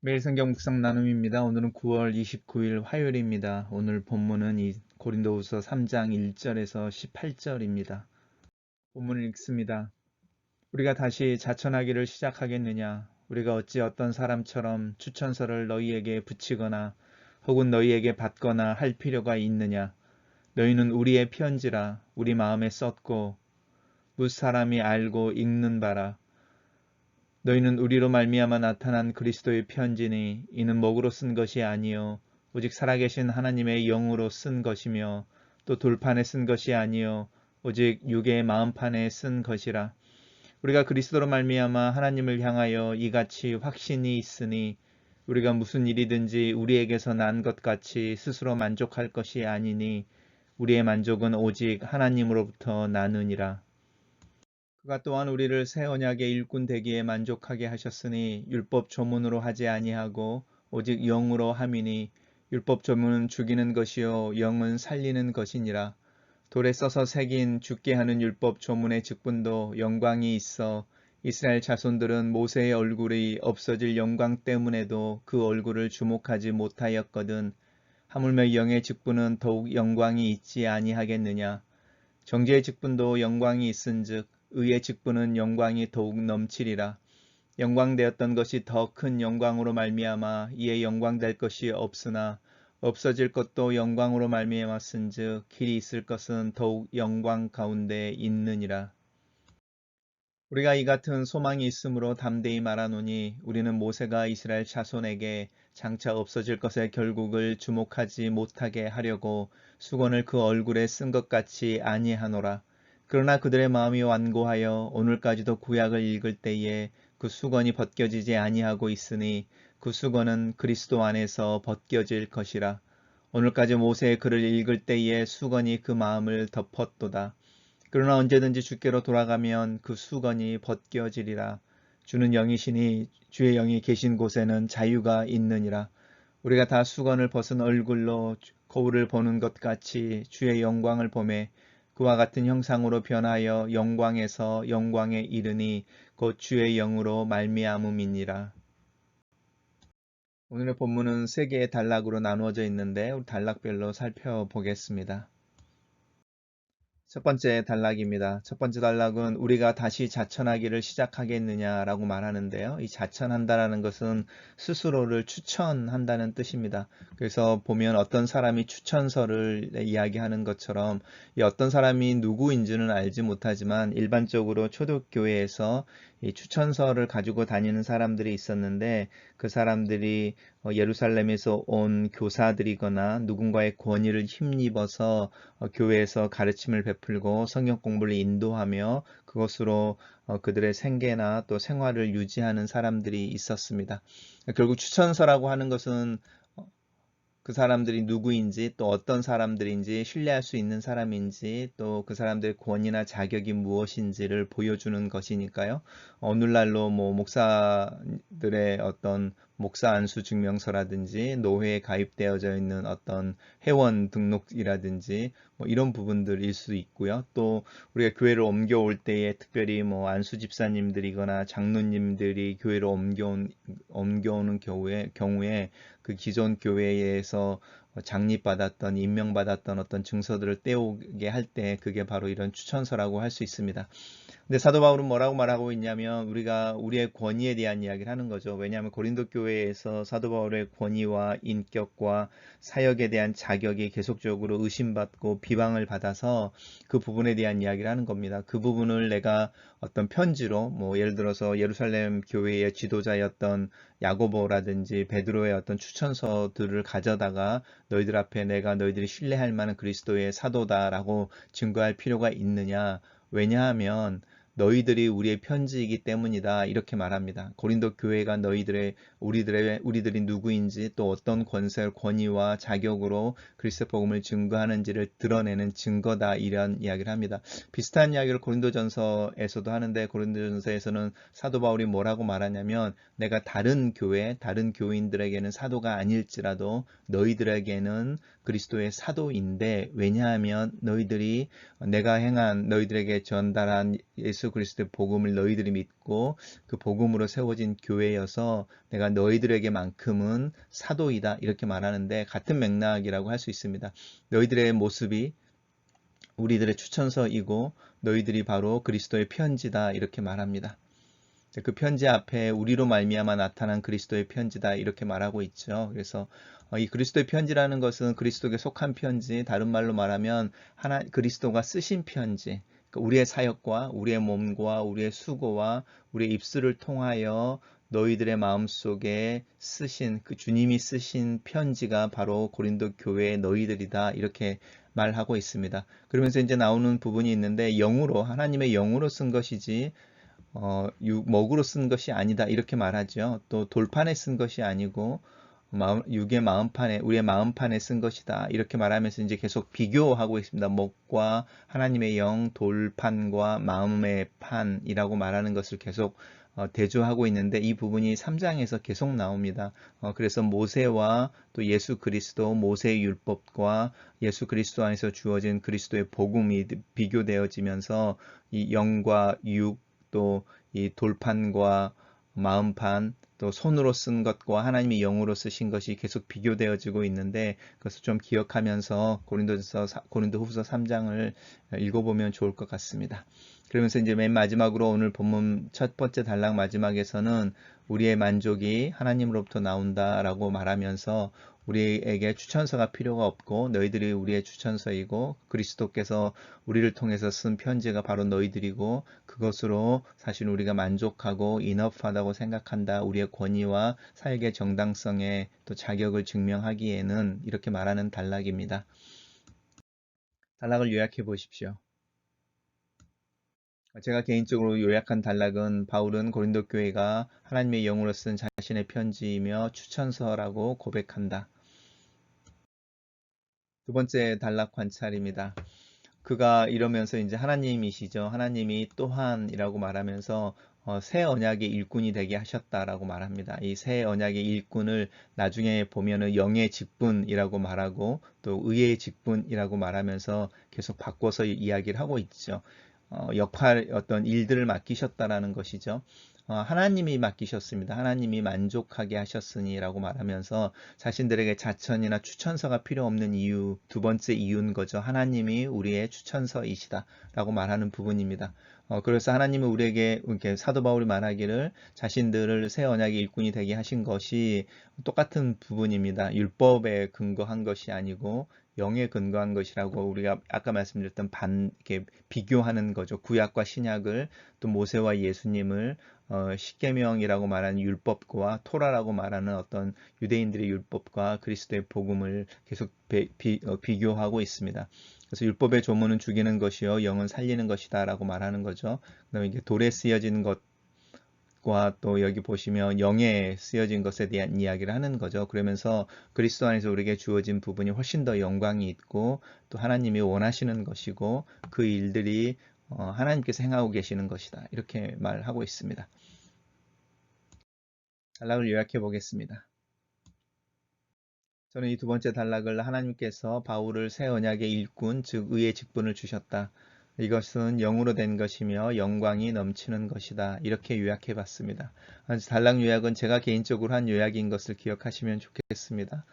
매일 성경 묵상 나눔입니다. 오늘은 9월 29일 화요일입니다. 오늘 본문은 이 고린도후서 3장 1절에서 18절입니다. 본문을 읽습니다. 우리가 다시 자천하기를 시작하겠느냐? 우리가 어찌 어떤 사람처럼 추천서를 너희에게 붙이거나 혹은 너희에게 받거나 할 필요가 있느냐? 너희는 우리의 편지라 우리 마음에 썼고 무 사람이 알고 읽는 바라 너희는 우리로 말미암아 나타난 그리스도의 편지니 이는 목으로 쓴 것이 아니요 오직 살아계신 하나님의 영으로 쓴 것이며 또 돌판에 쓴 것이 아니요 오직 육의 마음판에 쓴 것이라 우리가 그리스도로 말미암아 하나님을 향하여 이같이 확신이 있으니 우리가 무슨 일이든지 우리에게서 난 것 같이 스스로 만족할 것이 아니니 우리의 만족은 오직 하나님으로부터 나느니라. 그가 또한 우리를 새 언약의 일꾼 되기에 만족하게 하셨으니 율법 조문으로 하지 아니하고 오직 영으로 함이니 율법 조문은 죽이는 것이요 영은 살리는 것이니라. 돌에 써서 새긴 죽게 하는 율법 조문의 직분도 영광이 있어 이스라엘 자손들은 모세의 얼굴이 없어질 영광 때문에도 그 얼굴을 주목하지 못하였거든 하물며 영의 직분은 더욱 영광이 있지 아니하겠느냐 정죄의 직분도 영광이 있은즉 의의 직분은 영광이 더욱 넘치리라 영광되었던 것이 더 큰 영광으로 말미암아 이에 영광될 것이 없으나 없어질 것도 영광으로 말미암았은즉 길이 있을 것은 더욱 영광 가운데 있느니라. 우리가 이 같은 소망이 있으므로 담대히 말하노니 우리는 모세가 이스라엘 자손에게 장차 없어질 것의 결국을 주목하지 못하게 하려고 수건을 그 얼굴에 쓴 것 같이 아니하노라. 그러나 그들의 마음이 완고하여 오늘까지도 구약을 읽을 때에 그 수건이 벗겨지지 아니하고 있으니 그 수건은 그리스도 안에서 벗겨질 것이라. 오늘까지 모세의 글을 읽을 때에 수건이 그 마음을 덮었도다. 그러나 언제든지 주께로 돌아가면 그 수건이 벗겨지리라. 주는 영이시니 주의 영이 계신 곳에는 자유가 있느니라. 우리가 다 수건을 벗은 얼굴로 거울을 보는 것 같이 주의 영광을 보매 그와 같은 형상으로 변하여 영광에서 영광에 이르니 곧 주의 영으로 말미암음이니라. 오늘의 본문은 세 개의 단락으로 나누어져 있는데 단락별로 살펴보겠습니다. 첫 번째 단락입니다. 첫 번째 단락은 우리가 다시 자천하기를 시작하겠느냐라고 말하는데요. 이 자천한다라는 것은 스스로를 추천한다는 뜻입니다. 그래서 보면 어떤 사람이 추천서를 이야기하는 것처럼 이 어떤 사람이 누구인지는 알지 못하지만 일반적으로 초대교회에서 이 추천서를 가지고 다니는 사람들이 있었는데 그 사람들이 어, 예루살렘에서 온 교사들이거나 누군가의 권위를 힘입어서 어, 교회에서 가르침을 베풀고 성경 공부를 인도하며 그것으로 어, 그들의 생계나 또 생활을 유지하는 사람들이 있었습니다. 결국 추천서라고 하는 것은 그 사람들이 누구인지 또 어떤 사람들인지 신뢰할 수 있는 사람인지 또 그 사람들의 권위나 자격이 무엇인지를 보여주는 것이니까요. 오늘날로 뭐 목사들의 어떤 목사 안수 증명서라든지 노회에 가입되어져 있는 어떤 회원 등록이라든지 뭐 이런 부분들일 수 있고요. 또 우리가 교회를 옮겨올 때에 특별히 뭐 안수 집사님들이거나 장로님들이 교회를 옮겨온, 옮겨오는 경우에, 경우에 그 기존 교회에서 장립받았던 임명받았던 어떤 증서들을 떼오게 할 때 그게 바로 이런 추천서라고 할 수 있습니다. 근데 사도 바울은 뭐라고 말하고 있냐면 우리가 우리의 권위에 대한 이야기를 하는 거죠. 왜냐하면 고린도 교회에서 사도 바울의 권위와 인격과 사역에 대한 자격이 계속적으로 의심받고 비방을 받아서 그 부분에 대한 이야기를 하는 겁니다. 그 부분을 내가 어떤 편지로 뭐 예를 들어서 예루살렘 교회의 지도자였던 야고보라든지 베드로의 어떤 추천서들을 가져다가 너희들 앞에 내가 너희들이 신뢰할 만한 그리스도의 사도다라고 증거할 필요가 있느냐? 왜냐하면 너희들이 우리의 편지이기 때문이다 이렇게 말합니다. 고린도 교회가 너희들의 우리들의 우리들이 누구인지 또 어떤 권세 권위와 자격으로 그리스도 복음을 증거하는지를 드러내는 증거다 이런 이야기를 합니다. 비슷한 이야기를 고린도전서에서도 하는데 고린도전서에서는 사도 바울이 뭐라고 말하냐면 내가 다른 교회 다른 교인들에게는 사도가 아닐지라도 너희들에게는 그리스도의 사도인데 왜냐하면 너희들이 내가 행한 너희들에게 전달한 예수 그리스도의 복음을 너희들이 믿고 그 복음으로 세워진 교회여서 내가 너희들에게만큼은 사도이다 이렇게 말하는데 같은 맥락이라고 할 수 있습니다. 너희들의 모습이 우리들의 추천서이고 너희들이 바로 그리스도의 편지다 이렇게 말합니다. 그 편지 앞에 우리로 말미암아 나타난 그리스도의 편지다 이렇게 말하고 있죠. 그래서 어, 이 그리스도의 편지라는 것은 그리스도에 속한 편지, 다른 말로 말하면 하나 그리스도가 쓰신 편지. 그러니까 우리의 사역과 우리의 몸과 우리의 수고와 우리의 입술을 통하여 너희들의 마음속에 쓰신 그 주님이 쓰신 편지가 바로 고린도 교회의 너희들이다 이렇게 말하고 있습니다. 그러면서 이제 나오는 부분이 있는데 영으로 하나님의 영으로 쓴 것이지 어, 먹으로 쓴 것이 아니다 이렇게 말하죠. 또 돌판에 쓴 것이 아니고 마음, 육의 마음판에 우리의 마음판에 쓴 것이다 이렇게 말하면서 이제 계속 비교하고 있습니다. 목과 하나님의 영, 돌판과 마음의 판이라고 말하는 것을 계속 어, 대조하고 있는데 이 부분이 3장에서 계속 나옵니다. 어, 그래서 모세와 또 예수 그리스도, 모세의 율법과 예수 그리스도 안에서 주어진 그리스도의 복음이 비교되어지면서 이 영과 육, 또 이 돌판과 마음판 또 손으로 쓴 것과 하나님이 영으로 쓰신 것이 계속 비교되어지고 있는데 그것을 좀 기억하면서 고린도서 고린도후서 3장을 읽어보면 좋을 것 같습니다. 그러면서 이제 맨 마지막으로 오늘 본문 첫 번째 단락 마지막에서는 우리의 만족이 하나님으로부터 나온다라고 말하면서 우리에게 추천서가 필요가 없고 너희들이 우리의 추천서이고 그리스도께서 우리를 통해서 쓴 편지가 바로 너희들이고 그것으로 사실 우리가 만족하고 인업하다고 생각한다. 우리의 권위와 사역의 정당성에 또 자격을 증명하기에는 이렇게 말하는 단락입니다. 단락을 요약해 보십시오. 제가 개인적으로 요약한 단락은 바울은 고린도 교회가 하나님의 영으로 쓴 자신의 편지이며 추천서라고 고백한다. 두 번째 단락 관찰입니다. 그가 이러면서 이제 하나님이시죠. 하나님이 또한이라고 말하면서 어, 새 언약의 일꾼이 되게 하셨다라고 말합니다. 이 새 언약의 일꾼을 나중에 보면은 영의 직분이라고 말하고 또 의의 직분이라고 말하면서 계속 바꿔서 이야기를 하고 있죠. 어, 역할 어떤 일들을 맡기셨다라는 것이죠. 어, 하나님이 맡기셨습니다. 하나님이 만족하게 하셨으니라고 말하면서 자신들에게 자천이나 추천서가 필요 없는 이유 두 번째 이유인 거죠. 하나님이 우리의 추천서이시다라고 말하는 부분입니다. 어, 그래서 하나님은 우리에게 이렇게 사도 바울이 말하기를 자신들을 새 언약의 일꾼이 되게 하신 것이 똑같은 부분입니다. 율법에 근거한 것이 아니고 영에 근거한 것이라고 우리가 아까 말씀드렸던 반 이렇게 비교하는 거죠. 구약과 신약을 또 모세와 예수님을 어, 십계명이라고 말하는 율법과 토라라고 말하는 어떤 유대인들의 율법과 그리스도의 복음을 계속 비, 비, 어, 비교하고 있습니다. 그래서 율법의 조문은 죽이는 것이요 영은 살리는 것이다라고 말하는 거죠. 그다음에 이게 돌에 쓰여진 것 것과 또 여기 보시면 영에 쓰여진 것에 대한 이야기를 하는 거죠. 그러면서 그리스도 안에서 우리에게 주어진 부분이 훨씬 더 영광이 있고 또 하나님이 원하시는 것이고 그 일들이 어, 하나님께서 행하고 계시는 것이다. 이렇게 말하고 있습니다. 단락을 요약해 보겠습니다. 저는 이 두 번째 단락을 하나님께서 바울을 새 언약의 일꾼, 즉 의의 직분을 주셨다. 이것은 영으로 된 것이며 영광이 넘치는 것이다. 이렇게 요약해 봤습니다. 단락 요약은 제가 개인적으로 한 요약인 것을 기억하시면 좋겠습니다.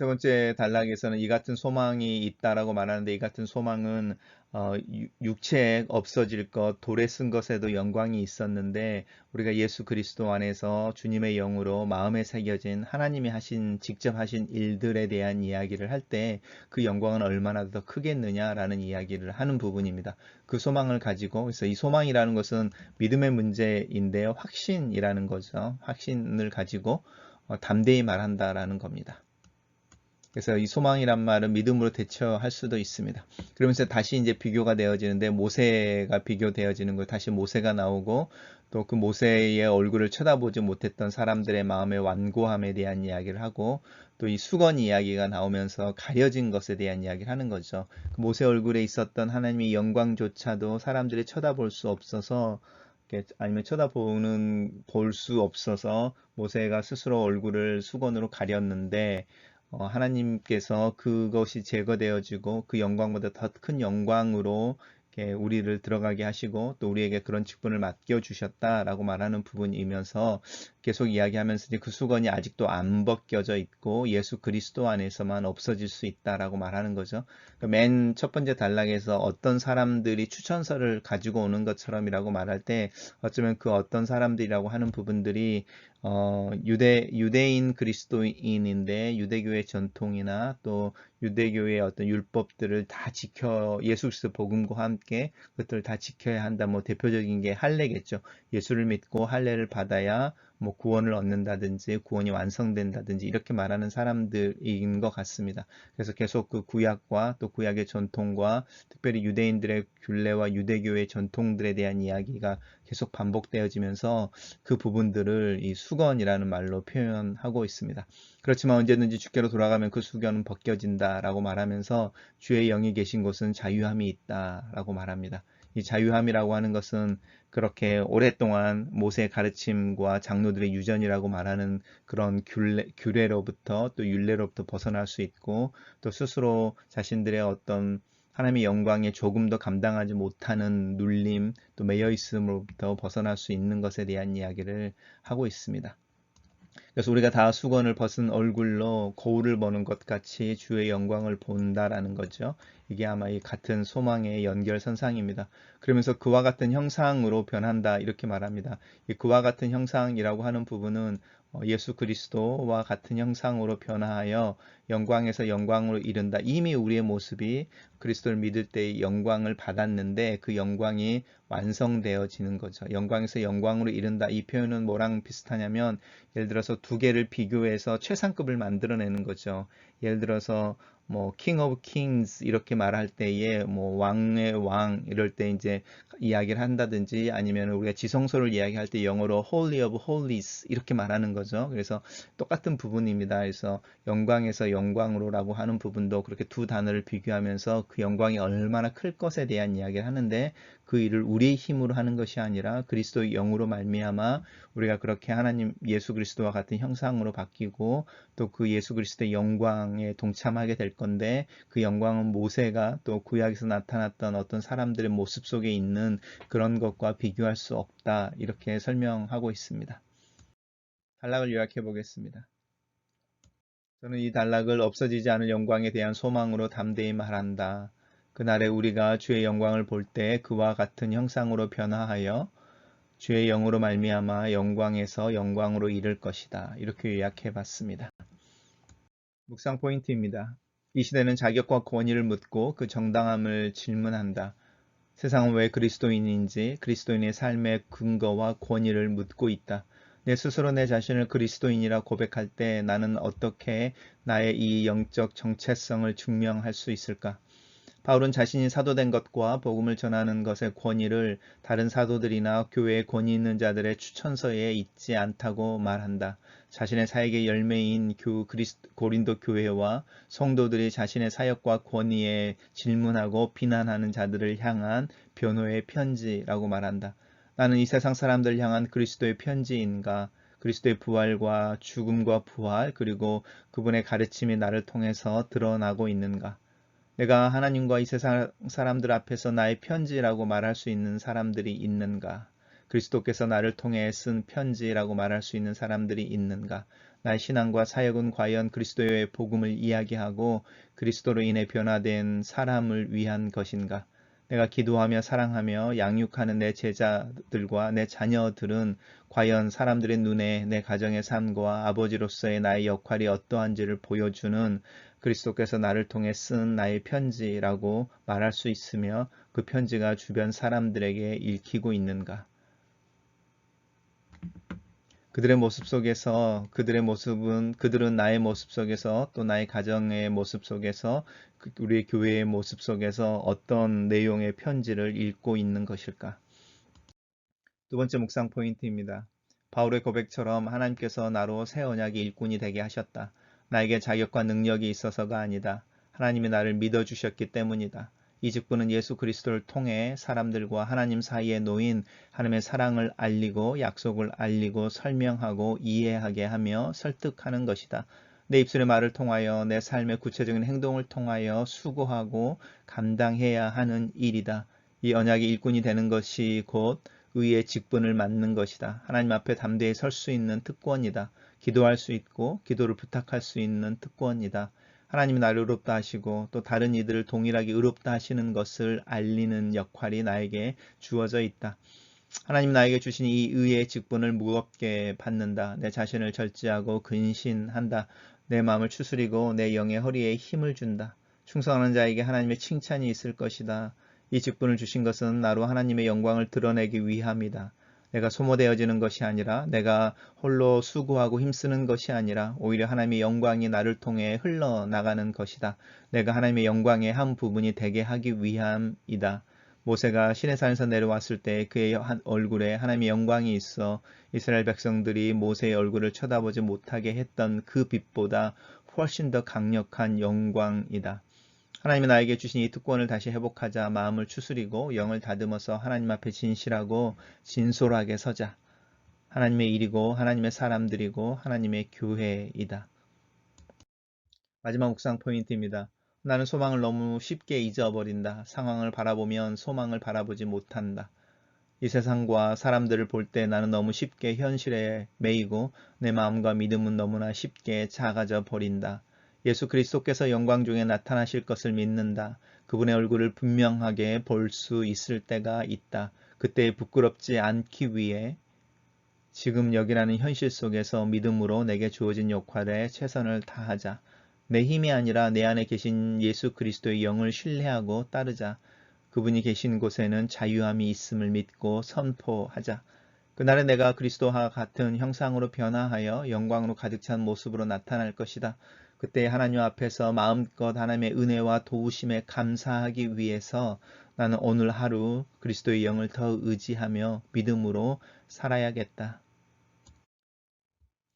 세 번째 단락에서는 이 같은 소망이 있다라고 말하는데 이 같은 소망은 어, 육체에 없어질 것, 돌에 쓴 것에도 영광이 있었는데 우리가 예수 그리스도 안에서 주님의 영으로 마음에 새겨진 하나님이 하신 직접 하신 일들에 대한 이야기를 할 때 그 영광은 얼마나 더 크겠느냐라는 이야기를 하는 부분입니다. 그 소망을 가지고 그래서 이 소망이라는 것은 믿음의 문제인데요. 확신이라는 거죠. 확신을 가지고 어, 담대히 말한다라는 겁니다. 그래서 이 소망이란 말은 믿음으로 대처할 수도 있습니다. 그러면서 다시 이제 비교가 되어지는데 모세가 비교되어지는 거 다시 모세가 나오고 또 그 모세의 얼굴을 쳐다보지 못했던 사람들의 마음의 완고함에 대한 이야기를 하고 또 이 수건 이야기가 나오면서 가려진 것에 대한 이야기를 하는 거죠. 그 모세 얼굴에 있었던 하나님의 영광조차도 사람들이 쳐다볼 수 없어서 아니면 쳐다보는 볼 수 없어서 모세가 스스로 얼굴을 수건으로 가렸는데 어, 하나님께서 그것이 제거되어지고 그 영광보다 더 큰 영광으로 우리를 들어가게 하시고 또 우리에게 그런 직분을 맡겨 주셨다라고 말하는 부분이면서 계속 이야기하면서 그 수건이 아직도 안 벗겨져 있고 예수 그리스도 안에서만 없어질 수 있다라고 말하는 거죠. 그러니까 맨첫 번째 단락에서 어떤 사람들이 추천서를 가지고 오는 것처럼이라고 말할 때 어쩌면 그 어떤 사람들이라고 하는 부분들이 어, 유대, 유대인 그리스도인인데 유대교의 전통이나 또 유대교의 어떤 율법들을 다 지켜 예수 그리스도 복음과 함께 그것들을 다 지켜야 한다. 뭐 대표적인 게 할례겠죠. 예수를 믿고 할례를 받아야 뭐 구원을 얻는다든지 구원이 완성된다든지 이렇게 말하는 사람들인 것 같습니다. 그래서 계속 그 구약과 또 구약의 전통과 특별히 유대인들의 균례와 유대교의 전통들에 대한 이야기가 계속 반복되어지면서 그 부분들을 이 수건이라는 말로 표현하고 있습니다. 그렇지만 언제든지 주께로 돌아가면 그 수건은 벗겨진다라고 말하면서 주의 영이 계신 곳은 자유함이 있다라고 말합니다. 이 자유함이라고 하는 것은 그렇게 오랫동안 모세의 가르침과 장로들의 유전이라고 말하는 그런 균례, 규례로부터 또 율례로부터 벗어날 수 있고 또 스스로 자신들의 어떤 하나님의 영광에 조금 더 감당하지 못하는 눌림 또 매여 있음으로부터 벗어날 수 있는 것에 대한 이야기를 하고 있습니다. 그래서 우리가 다 수건을 벗은 얼굴로 거울을 보는 것 같이 주의 영광을 본다라는 거죠. 이게 아마 이 같은 소망의 연결선상입니다. 그러면서 그와 같은 형상으로 변한다 이렇게 말합니다. 이 그와 같은 형상이라고 하는 부분은 어, 예수 그리스도와 같은 형상으로 변화하여 영광에서 영광으로 이른다. 이미 우리의 모습이 그리스도를 믿을 때의 영광을 받았는데 그 영광이 완성되어지는 거죠. 영광에서 영광으로 이른다. 이 표현은 뭐랑 비슷하냐면 예를 들어서 두 개를 비교해서 최상급을 만들어내는 거죠. 예를 들어서 뭐 king of kings 이렇게 말할 때에 뭐 왕의 왕 이럴 때 이제 이야기를 한다든지 아니면 우리가 지성소를 이야기할 때 영어로 holy of holies 이렇게 말하는 거죠. 그래서 똑같은 부분입니다. 그래서 영광에서 영 광으로라고 하는 부분도 그렇게 두 단어를 비교하면서 그 영광이 얼마나 클 것에 대한 이야기를 하는데 그 일을 우리의 힘으로 하는 것이 아니라 그리스도의 영으로 말미암아 우리가 그렇게 하나님 예수 그리스도와 같은 형상으로 바뀌고 또 그 예수 그리스도의 영광에 동참하게 될 건데 그 영광은 모세가 또 구약에서 나타났던 어떤 사람들의 모습 속에 있는 그런 것과 비교할 수 없다 이렇게 설명하고 있습니다. 단락을 요약해 보겠습니다. 저는 이 단락을 없어지지 않을 영광에 대한 소망으로 담대히 말한다. 그날에 우리가 주의 영광을 볼 때 그와 같은 형상으로 변화하여 주의 영으로 말미암아 영광에서 영광으로 이를 것이다. 이렇게 요약해 봤습니다. 묵상 포인트입니다. 이 시대는 자격과 권위를 묻고 그 정당함을 질문한다. 세상은 왜 그리스도인인지 그리스도인의 삶의 근거와 권위를 묻고 있다. 내 스스로 내 자신을 그리스도인이라 고백할 때 나는 어떻게 나의 이 영적 정체성을 증명할 수 있을까? 바울은 자신이 사도된 것과 복음을 전하는 것의 권위를 다른 사도들이나 교회에 권위 있는 자들의 추천서에 있지 않다고 말한다. 자신의 사역의 열매인 교 그리스 고린도 교회와 성도들이 자신의 사역과 권위에 질문하고 비난하는 자들을 향한 변호의 편지라고 말한다. 나는 이 세상 사람들 향한 그리스도의 편지인가? 그리스도의 부활과 죽음과 부활 그리고 그분의 가르침이 나를 통해서 드러나고 있는가? 내가 하나님과 이 세상 사람들 앞에서 나의 편지라고 말할 수 있는 사람들이 있는가? 그리스도께서 나를 통해 쓴 편지라고 말할 수 있는 사람들이 있는가? 나의 신앙과 사역은 과연 그리스도의 복음을 이야기하고 그리스도로 인해 변화된 사람을 위한 것인가? 내가 기도하며 사랑하며 양육하는 내 제자들과 내 자녀들은 과연 사람들의 눈에 내 가정의 삶과 아버지로서의 나의 역할이 어떠한지를 보여주는 그리스도께서 나를 통해 쓴 나의 편지라고 말할 수 있으며 그 편지가 주변 사람들에게 읽히고 있는가? 그들의 모습 속에서 그들의 모습은 그들은 나의 모습 속에서 또 나의 가정의 모습 속에서 그 우리 교회의 모습 속에서 어떤 내용의 편지를 읽고 있는 것일까? 두 번째 묵상 포인트입니다. 바울의 고백처럼 하나님께서 나로 새 언약의 일꾼이 되게 하셨다. 나에게 자격과 능력이 있어서가 아니다. 하나님이 나를 믿어주셨기 때문이다. 이 직분은 예수 그리스도를 통해 사람들과 하나님 사이에 놓인 하나님의 사랑을 알리고 약속을 알리고 설명하고 이해하게 하며 설득하는 것이다. 내 입술의 말을 통하여 내 삶의 구체적인 행동을 통하여 수고하고 감당해야 하는 일이다. 이 언약의 일꾼이 되는 것이 곧 의의 직분을 맡는 것이다. 하나님 앞에 담대히 설 수 있는 특권이다. 기도할 수 있고 기도를 부탁할 수 있는 특권이다. 하나님이 나를 의롭다 하시고 또 다른 이들을 동일하게 의롭다 하시는 것을 알리는 역할이 나에게 주어져 있다. 하나님 나에게 주신 이 의의 직분을 무겁게 받는다. 내 자신을 절제하고 근신한다. 내 마음을 추스리고 내 영의 허리에 힘을 준다. 충성하는 자에게 하나님의 칭찬이 있을 것이다. 이 직분을 주신 것은 나로 하나님의 영광을 드러내기 위함이다. 내가 소모되어지는 것이 아니라 내가 홀로 수고하고 힘쓰는 것이 아니라 오히려 하나님의 영광이 나를 통해 흘러나가는 것이다. 내가 하나님의 영광의 한 부분이 되게 하기 위함이다. 모세가 시내산에서 내려왔을 때 그의 얼굴에 하나님의 영광이 있어 이스라엘 백성들이 모세의 얼굴을 쳐다보지 못하게 했던 그 빛보다 훨씬 더 강력한 영광이다. 하나님이 나에게 주신 이 특권을 다시 회복하자 마음을 추스리고 영을 다듬어서 하나님 앞에 진실하고 진솔하게 서자. 하나님의 일이고 하나님의 사람들이고 하나님의 교회이다. 마지막 묵상 포인트입니다. 나는 소망을 너무 쉽게 잊어버린다. 상황을 바라보면 소망을 바라보지 못한다. 이 세상과 사람들을 볼 때 나는 너무 쉽게 현실에 매이고 내 마음과 믿음은 너무나 쉽게 작아져 버린다. 예수 그리스도께서 영광 중에 나타나실 것을 믿는다. 그분의 얼굴을 분명하게 볼 수 있을 때가 있다. 그때 부끄럽지 않기 위해 지금 여기라는 현실 속에서 믿음으로 내게 주어진 역할에 최선을 다하자. 내 힘이 아니라 내 안에 계신 예수 그리스도의 영을 신뢰하고 따르자. 그분이 계신 곳에는 자유함이 있음을 믿고 선포하자. 그날에 내가 그리스도와 같은 형상으로 변화하여 영광으로 가득 찬 모습으로 나타날 것이다. 그때 하나님 앞에서 마음껏 하나님의 은혜와 도우심에 감사하기 위해서 나는 오늘 하루 그리스도의 영을 더 의지하며 믿음으로 살아야겠다.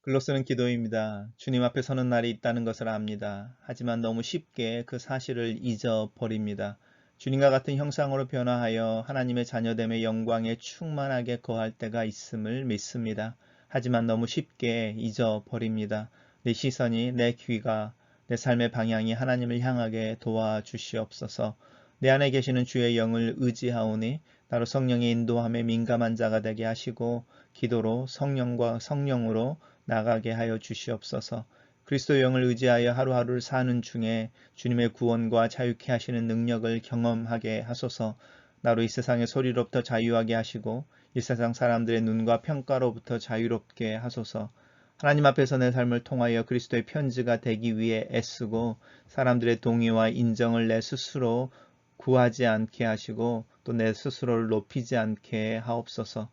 글로 쓰는 기도입니다. 주님 앞에 서는 날이 있다는 것을 압니다. 하지만 너무 쉽게 그 사실을 잊어버립니다. 주님과 같은 형상으로 변화하여 하나님의 자녀됨의 영광에 충만하게 거할 때가 있음을 믿습니다. 하지만 너무 쉽게 잊어버립니다. 내 시선이 내 귀가 내 삶의 방향이 하나님을 향하게 도와주시옵소서. 내 안에 계시는 주의 영을 의지하오니 나로 성령의 인도함에 민감한 자가 되게 하시고 기도로 성령과 성령으로 나가게 하여 주시옵소서. 그리스도 영을 의지하여 하루하루를 사는 중에 주님의 구원과 자유케 하시는 능력을 경험하게 하소서. 나로 이 세상의 소리로부터 자유하게 하시고 이 세상 사람들의 눈과 평가로부터 자유롭게 하소서. 하나님 앞에서 내 삶을 통하여 그리스도의 편지가 되기 위해 애쓰고 사람들의 동의와 인정을 내 스스로 구하지 않게 하시고 또 내 스스로를 높이지 않게 하옵소서.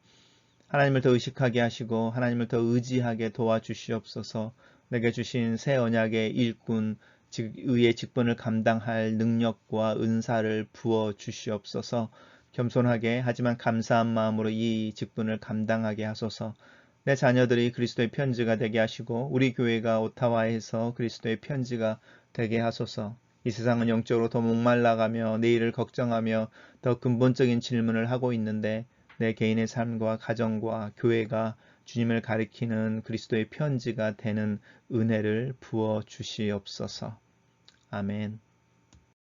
하나님을 더 의식하게 하시고 하나님을 더 의지하게 도와주시옵소서. 내게 주신 새 언약의 일꾼 즉 의의 직분을 감당할 능력과 은사를 부어 주시옵소서. 겸손하게 하지만 감사한 마음으로 이 직분을 감당하게 하소서. 내 자녀들이 그리스도의 편지가 되게 하시고 우리 교회가 오타와에서 그리스도의 편지가 되게 하소서. 이 세상은 영적으로 더 목말라가며 내일을 걱정하며 더 근본적인 질문을 하고 있는데 내 개인의 삶과 가정과 교회가 주님을 가리키는 그리스도의 편지가 되는 은혜를 부어 주시옵소서. 아멘.